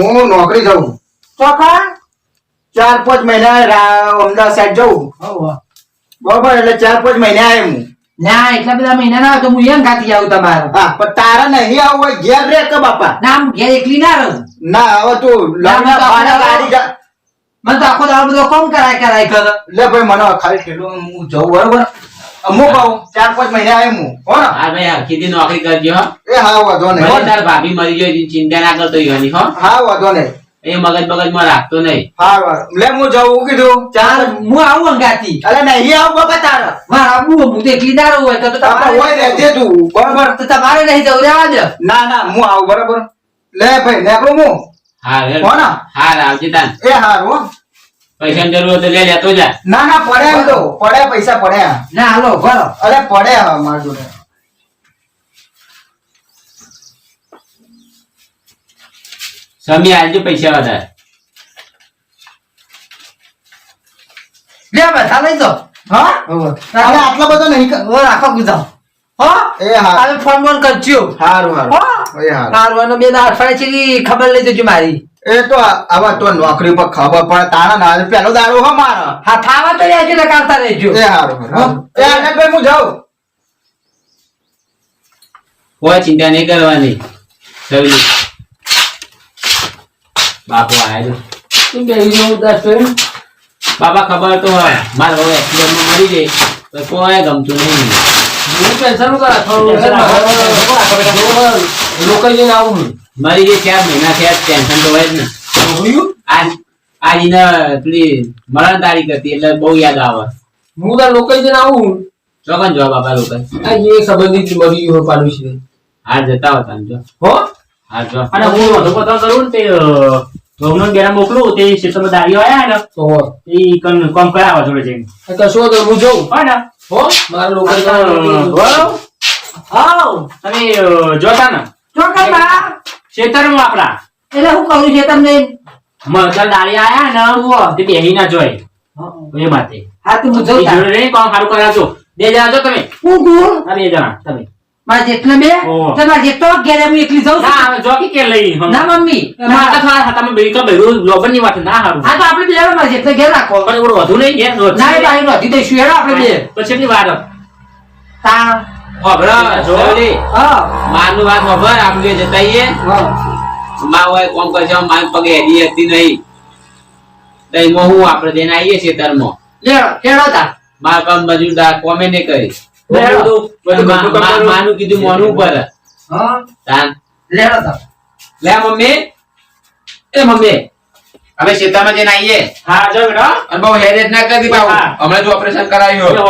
હું નોકરી જઉં. ચોખા? ચાર પાંચ મહિના અમદાવાદ સાઈડ જવું બરોબર એટલે ચાર પાંચ મહિના આવે હું. ના એટલા બધા મહિના ના તો હું એમ ખાતી આવું તમારે. હા પણ તારા નહીં આવું હોય ઘેર રે કે બાપા? ના હું ઘેર એકલી ના રહું. ના હવે તું. ગાડી જા. મને તો આખો દાડો બધો કોમ કરાય કરાય કરે લે ભાઈ મને ખાલી ઠેલો હું જવું બરોબર? અમુક આવું ચાર પાંચ મહિના આવે હું હો. ને હા ભાઈ હરખીથી નોકરી કરજો હો. એ હા વાંધો નહીં. ભલે તાર ભાભી મરી જાય ચિંતા ના કરતો એવાની હો. હા વાંધો નહીં. એ મગજ રાખતો નહીં. હા લે હું જઉં કીધું. ચાર હું આવું અંગાતી અરે નહીં આવું બાપા તારે. મારે આવું હું તો એકલી ના હોય તો હોય તમારે રહેજે તું. બરોબર તો તમારે નહીં જવું રહેવા દે. ના ના હું આવું બરોબર. લે ભાઈ નેકળું હું. હા રે. હો ને. હા આવજે તાન. એ હારું હો. પૈસાની જરૂર હોય તો લે લેતો જા. ના ના પડે એમ તો. પડે પૈસા પડે ના હાલો ભરો. અરે પડે હવે મારા જોડે. સમી આવજો પૈસા વધારે. લે બધા લઈ જાઓ. હા? આટલો બધો નહીં રાખો છે ખબર લઈ જજો મારી. એ તો આવા તો નોકરી પર ખબર પડે. તારા ના પેલો દારૂ હો મારો. હા થાવા તો રહેજો ને કાઢતા રહેજો. એ હારું. એ આનંદભાઈ હું જાઉં? કોઈ ચિંતા નહીં કરવાની. સવલી બાપુ આયો તું બેહી જાઉં દસ મિનિટ. બાપા ખબર તો હોય. મારો હવે એક્સિડન્ટમાં મરી જાય તો કોઈ ગમતું નહીં. હું પેન્શનનું કરા? થોડું લોકો જઈને આવું હું. મરી જે ચાર મહિના થયા ટેન્શન તો હોય જ ને. આજ આજ એને પેલી મરણ તારીખ હતી એટલે બહુ યાદ આવે. હું તાર લોકો જઈને આવું ચોકન જો બાપા લોકો આ એ સંબંધિત મરી ગયો પાડું છે હા જતા હોતા ને જો. હો? હા જો. અને હું વધુ પતાવ કરું ને તે ઘઉંનો બેરા મોકલું તે સિસ્ટમ દાડીઓ આયા ને તો એ કન- કામ કરાવવા જોડે જઈને. કશો તો હું જોઉં? હા ને. હો? મારા લોકો હા તમે જોતા ને? ચોકરમાં ક્ષેત્રમાં આપણા. એટલે હું કહું છે તમને દાડી આયા ને તે બેહી ના જોય. એ માટે હા તું હું. જોડે રહીને કામ સારું કરાવજો. બે જણા જો તમે. હું આ બે જણા તમે. મારા જેઠને બે? તમારા જેટલો ઘેરે હું એકલી જાઉં ના જો કે કે લઈ. ના મમ્મી. માતા થોડા હતા, તમે તો બેરું લોબનની વાત ના હારું હા તો આપણે બે જણા મારા જેઠને ઘેર રાખો. પણ એવું વધુ નહીં ઘેર. ના એ અહીં વધી દઈશું. હેડો આપણે બે. પછી એટલી વાર તા ખબર સવલી હા. મારનું વાત ખબર આપણે જતા માં હોય કોમ કરશે માર પગે હેડી હતી નહીં. તો એમાં હું આપણે જઈને આવીએ ખેતરમાં લેડો હેડો તા. માર કામ મજૂરદાર કોમે નહીં કરી. લેડો. બધું મા- મા- માનું કીધું મોનું પર હા. તાન. લેડો તા. લે મમ્મી. એ મમ્મી. અમે ખેતરમાં જઈને આવીએ હા જો બેટા. અને બહુ હેરેજ ના કરી બાબુ. હમણાં જ ઓપરેશન કરાવ્યું જો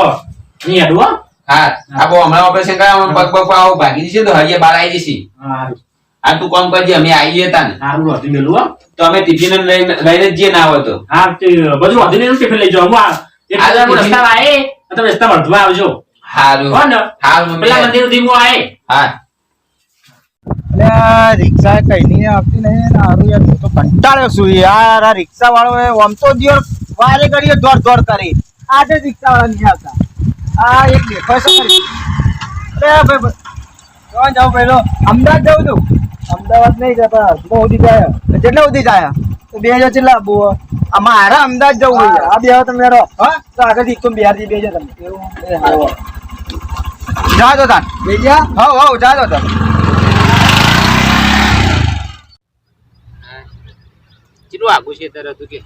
નહીં હેડું હો હા આ બહુ હમણાં ઓપરેશન કરાવ્યું પગ પગ આવો ભાગી જશે તો હરિયે બાર આવી જશે. આ તું કામ કરજે અમે આવીએ ને સારું વધુ મેલું હો. તો અમે ટિફિન લઈને લઈને જઈએ ના હોય તો હા બધું વધુ નહીં ટિફિન લઈ જાઓ. હું રસ્તા આવે તમે રસ્તા વધવા આવજો. સારું હો ને. હારું પેલા મંદિર સુધી હું. આએ હા રિક્ષા કઈ નહીં આવતી નહીં ને હારું યાર હું તો કંટાળ્યો છું યાર. આ રિક્ષા વાળો આમ તો દિયો વારે ઘડીએ દોડ દોડ કરી. આજે રિક્ષા વાળા નહીં આવતા. આ એક દેખાય છે. અરે ભાઈ ભાઈ જોવા જાઉં અમદાવાદ જાઉં છું. અમદાવાદ નહીં જતા બહુ સુધી જાય. કેટલા સુધી જાય? બે હજાર કેટલા બહુ આ મારા અમદાવાદ જવું હોય આ બે તમે રહો હા? તો આગળથી બિહારથી બે હજાર તમે. એવું? જા તો તાન બે જા હવ હવ જા તો તાન કેટલું આગું છે તરત હતું કે?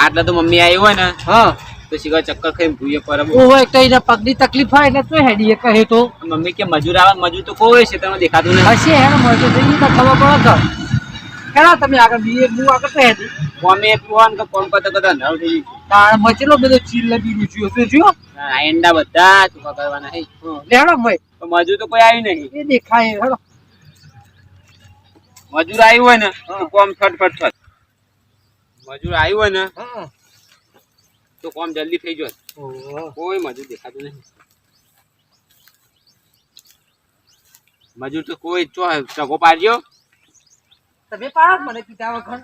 આટલા તો મમ્મી આવી હોય ને. હા. તો શીખર ચક્કર ખાઈ ભૂએ પરમ. ઓહો એક તો એને પગની તકલીફ હોય એટલે તો હેડીએ કહે તો. મમ્મી કે મજૂર આવે મજૂર તો કોઈ છે તમે દેખાતું નહીં હશે હે મજૂર થઈ તો ખબર પડે તો. કેડા તમે આગળ બીએ હું આગળ તો હેડી. મમ્મી એક હોય ને કે કોમ કરતા કરતા નવ થઈ. તાણ મચેલો બધો ચીલ લબી રૂચ્યો શું જો. એંડા બધા ચૂકા કરવાના હે. લેડો ભાઈ તો મજૂર તો કોઈ આવ્યું નહીં. એ દેખાય હેડો. મજૂર આવ્યું હોય ને કોમ ફટ ફટ ફટ. મજૂર આવ્યું હોય ને હા તો કોમ જલ્દી થઈ જાય કોઈ મજૂર દેખાતું નહીં. મજૂર તો કોઈ ચો ચગો પાડ્યો? તમે પાડો મને પીતા વખત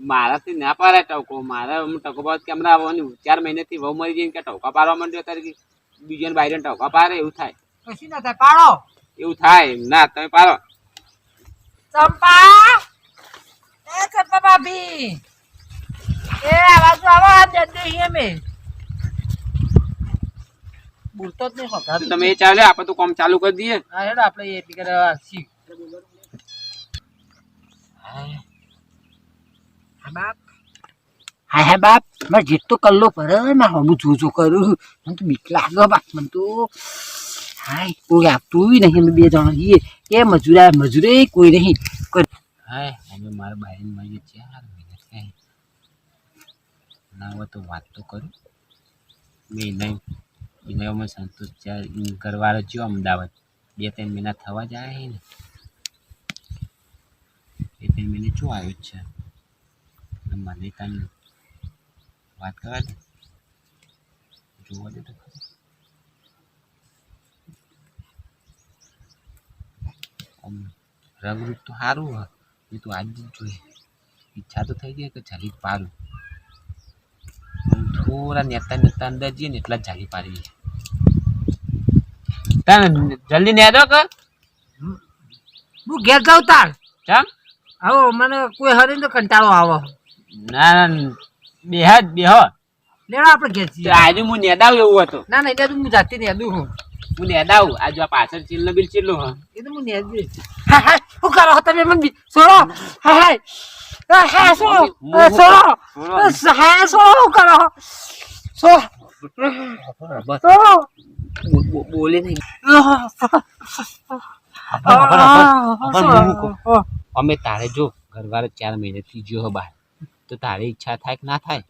મારાથી ના પાડે ટકો. મારા હું ટકો પાડ કેમ ના આવવાની ચાર મહિનાથી વહુ મરી જઈને કે ટકા પાડવા માંડ્યો ત્યારે બીજાને બાયરે ટકા પાડે? એવું થાય. કશું ના થાય. પાડો. એવું થાય ના તમે પાડો. ચંપા. એ ચંપા ભાભી. એ આવો આ જલ્દી બોલતો જ નહીં હોતા તમે એ ચાલે આપણે તો કામ ચાલુ કરી દઈએ. હા હેડો આપણે એ પીકર શીખ હા. બાપ. હા હા બાપ. મારે જેટલો કલ્લો પડે મારે હમું જો જો કરું. મને તો બીક લાગે બાપ મને તો. હાય કોઈ આપતું નહીં અમે બે જણા જઈએ એ મજૂરા મજૂરે કોઈ નહીં. કોઈ હા અમે મારા બાઈને મળીએ ચાર મહિના થાય ના હોય તો વાત તો કરું. મેં નહીં એને અમે સંતોષ ઘરવાળો થયો અમદાવાદ, બે ત્રણ મહિના થવા જ આવ્યા ને. બે ત્રણ મહિને શું આવ્યું છે. મને તને વાત કરવા દે. જોવા દે તો ખરું. રંગરૂપ તો સારું હોય એ તો આજ જ જોઈએ. ઈચ્છા તો થઈ ગઈ કે ચાલી પાડું થોડા નેતા નેતા અંદર જઈએ ને એટલા જ જાલી પાડી તને જલ્દી નેદો કે. હું ઘેર જાઉં તાર? ચમ? આવો મને કોઈ હરે તો કંટાળો આવો. ના ના બેહ જ બેહ. લેડો આપણે ઘેર જઈએ. આજે હું નેદાવ એવું હતું. ના ના એટલે હું જાતી નેદું હું. હું નેદાવ. આજે આ પાછળ ચીલ્લો બિલ ચીલ્લો હા. એ તો હું ને હા હા શું કરો તમે મને સોળો હા હા. હા હા સોળો હા, સોળો હા સોળો શું કરો સોળો સોળો બોલે નહીં અમે તારે જો ઘરવાળો ચાર મહિનેથી ગયો બહાર તો તારે ઈચ્છા થાય કે ના થાય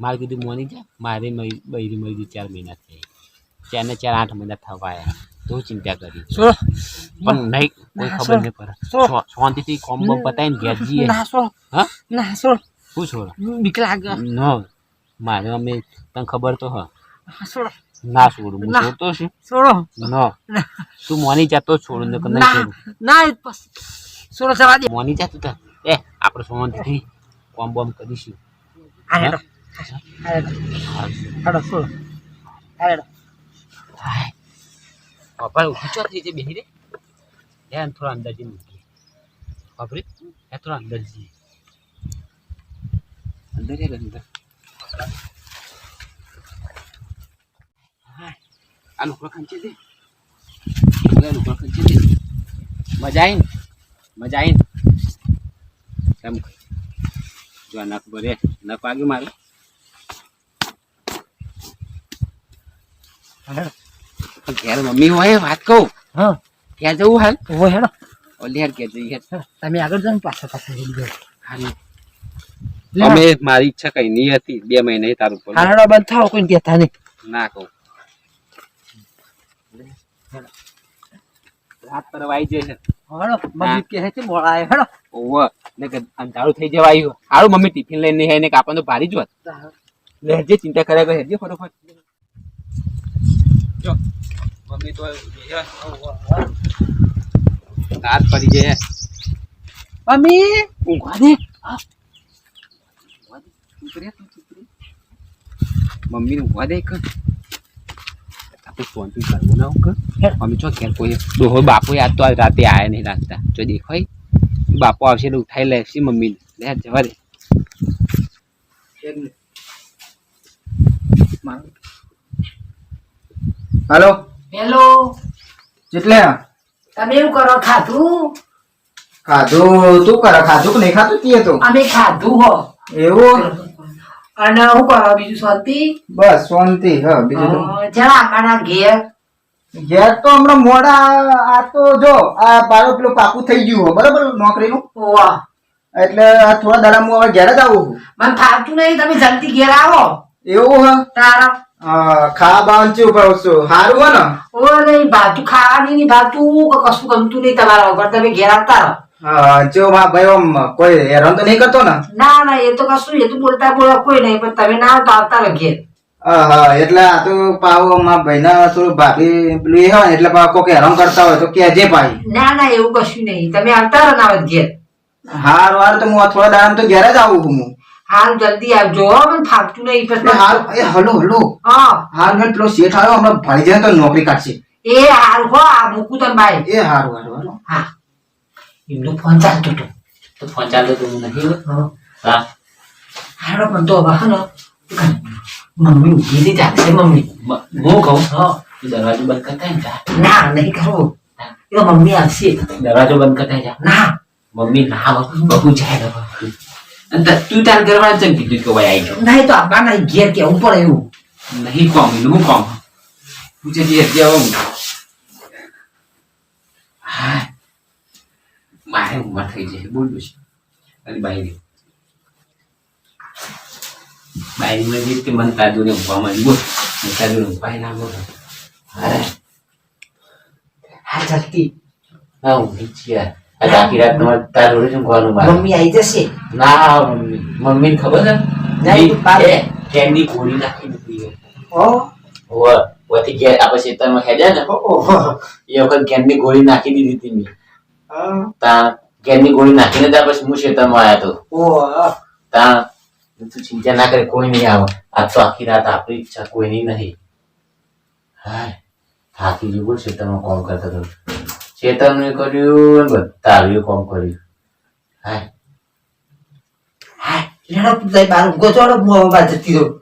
મારે કીધું મોની જા મારે બૈરી મરી ચાર મહિના થઈ ચાર આઠ મહિના થવા તો ચિંતા કરી. પણ નહીં કોઈ ખબર નહીં પડે. શાંતિથી કોમ બમ પતાવીને ઘેર જઈએ. ના સોળો હા? ના સોળો શું છોડો બીક લાગે. ન મારે અમે તને ખબર તો હ. ના છોડું હું. છોડતો છું. છોડો ન. તું મોની જાતો છોડું ને નહીં ના છોડું. ના જવા દે. મોની જાતું તા એ આપણે શાંતિથી કોમ બમ કરીશું. આ હેડો હેડો હેડો છોડો હેડો પપ્પા ઊંચો થઈ જાય બેહી રે ધ્યાન થોડા અંદર જઈને મૂકીએ બાપરે એ થોડા અંદર જઈએ અંદર રે અંદર આ લોકો ખંચી દે આ લોકો દે મજા આવીને મજા આવી ને એમ જો આ નખ ભરે નખ વાગ્યું મારું ઘેર મમ્મી હોય વાત કહું. હા. ત્યાં જવું હાલ? હોય હેડો. ઓલી યાર ક્યાં જઈએ તમે આગળ જાઓ પાછા પાછા જઈ જાઓ. હાલ. અમે મારી ઈચ્છા કઈ નહીં હતી બે મહિને તારું પર હા બંધ થાવ કોઈ કહેતા નહીં. ના કહું. રાત પર આવી જાય છે હેડો મમ્મી કહે છે મોડા હેડો. ઓવ ને કે અંધારું થઈ જવાયું હારું મમ્મી ટિફિન લઈને નહીં આવીને કે આપણને તો ભારી જ વાત. લેજે ચિંતા કર્યા કરે હેજે ફટોફટ. જો. મમ્મી તો રાત પડી જાય મમ્મી! ઊંઘવા દે મમ્મી. મમ્મીને ઊંઘવા દે કર આપણે શાંતિ કરવું ના મમ્મી ચો ઘેર કોઈ ડોહો બાપો યાદ તો રાતે આયા નહીં લાગતા જો દેખાય. બાપો આવશે એટલે ઉઠાઈ લેશે મમ્મીને. લે જવા દે. હાલો? હેલો. જેટલે તમે એવું કરો ખાધું? ખાધું તું કરે ખાધું કે નહીં ખાધું તીએ તો? અમે ખાધું હો. એવું? અને હું કરો બીજું શાંતિ? બસ શાંતિ હ બીજું તો? જરા અમારા ઘેર. ઘેર તો હમણાં મોડા આ તો જો આ મારું પેલું પાકું થઈ ગયું હો બરાબર? નોકરીનું? વાહ એટલે આ થોડા દાડા હું હવે ઘેર જ આવું. મને ફાવતું નહીં તમે જલ્દી ઘેર આવો. એવું હ? તારા ખાવા બાવાનું ચેવું ભાવ છું સારું હો ને. ઓ નહીં ભાતું ખાવાની નહીં ભાતું કે કશું ગમતું નહીં તમારા વગર. તમે ઘેર આવતા રહો. હા, ભાઈ કોઈ હેરાન તો નહીં કરતો ને? ના ના એ તો કશું એ તો બોલતા બોલા કોઈ નહીં પણ તમે ના આવતા હા, હા, એટલે આ તો પાવ મારા ભાઈના થોડું ભાભી પેલું એ હોય એટલે કોક હેરાન કરતા હોય તો કેજે ભાઈ. ના ના એવું કશું નહીં તમે આવતા રહો ના ઘેર. હારું હારું તો હું થોડા દાડા તો ઘેર જ આવું હું. હાલ જલ્દી આવજો હો, મને ફાવતું નહીં પછી હારું એ હલો હલો. હા. હાલ મેં પેલો શેઠ આવ્યો હમણાં ભાઈ જાય તો નોકરી કાઢશે. એ હાલ હો આ મૂકું તને બાય એ હારું હારું હારું. હા. એમનો ફોન ચાલતો હતો. તો ફોન ચાલતો તો નહીં હા. હા. હારો પણ તો હવે હા ને મમ્મી ઊંઘી નહીં જાગશે મમ્મી. મ- હું કહું? હા. તું દરવાજો બંધ કરતા ને જા. ના નહીં કરો. એ મમ્મી આવશે. દરવાજો બંધ કરતા જા. ના. મમ્મી ના બહુ જાય ત- તાર ઘરમાં ચમ કીધું કે ભાઈ આવી નહીં તો આપણા નહીં ઘેર કેવું પડે એવું નહીં કોમ એનું હું કોમ હું જે ઘેર હા મારે ઉંમર થઈ જાય બોલ્યું છે અને બાઈ બાઈ મને જે તે મન તાજુ ને ઊભા માં બોલ મન તાજુ ને ઊભા ના બોલ હા ચાલતી હા ઊંઘી જ છે યાર. આ આખી રાત તમારે તાર જોડે ઊંઘવાનું મારે? મમ્મી આવી જશે. ના મમ્મી. મમ્મીને ખબર છે? ના, પાડે. કેન્ડી ગોળી નાખી દીધી ઓ. હોવે. ઓથી ઘેર આપણે ખેતરમાં હેડ્યા ને એ વખત ગેરની ગોળી નાખી દીધી હતી મેં. તા ગોળી નાખીને ત્યાં પછી હું ખેતરમાં આવ્યો હતો તા તું ચિંતા ના કરે કોઈ નહીં આવે. આજ તો આખી રાત આપણી ઈચ્છા કોઈની નહીં હા થાકી બોલ ખેતરમાં કોમ કરતો હતો ખેતરનું કર્યું બધા. આવ્યું કોમ કર્યું. હાય. હા લેડો જઈ બાર. ઊંઘો ચોડો હું જતી રહું.